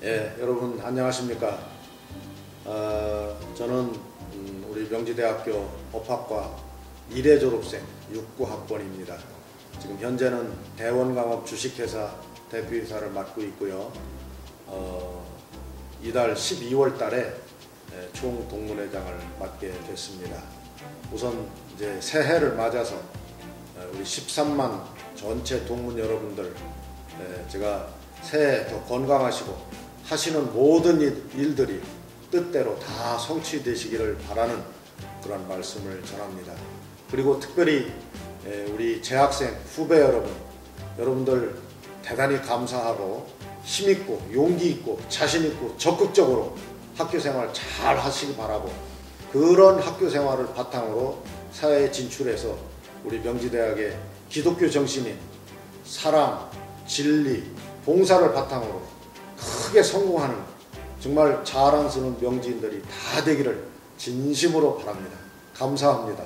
예, 여러분 안녕하십니까? 어, 저는 음, 우리 명지대학교 법학과 1회 졸업생 69학번입니다. 지금 현재는 대원강업 주식회사 대표이사를 맡고 있고요. 어, 이달 12월 달에 예, 총동문회장을 맡게 됐습니다. 우선 이제 새해를 맞아서 어, 우리 13만 전체 동문 여러분들 예, 제가 새해 더 건강하시고 하시는 모든 일- 일들이 뜻대로 다 성취되시기를 바라는 그런 말씀을 전합니다. 그리고 특별히 예, 우리 재학생 후배 여러분, 여러분들 대단히 감사하고 힘있고 용기 있고 자신 있고 적극적으로 학교 생활 잘 하시기 바라고 그런 학교 생활을 바탕으로 사회에 진출해서 우리 명지대학의 기독교 정신인 사랑, 진리, 봉사를 바탕으로 크게 성공하는 정말 자랑스러운 명지인들이 다 되기를 진심으로 바랍니다. 감사합니다.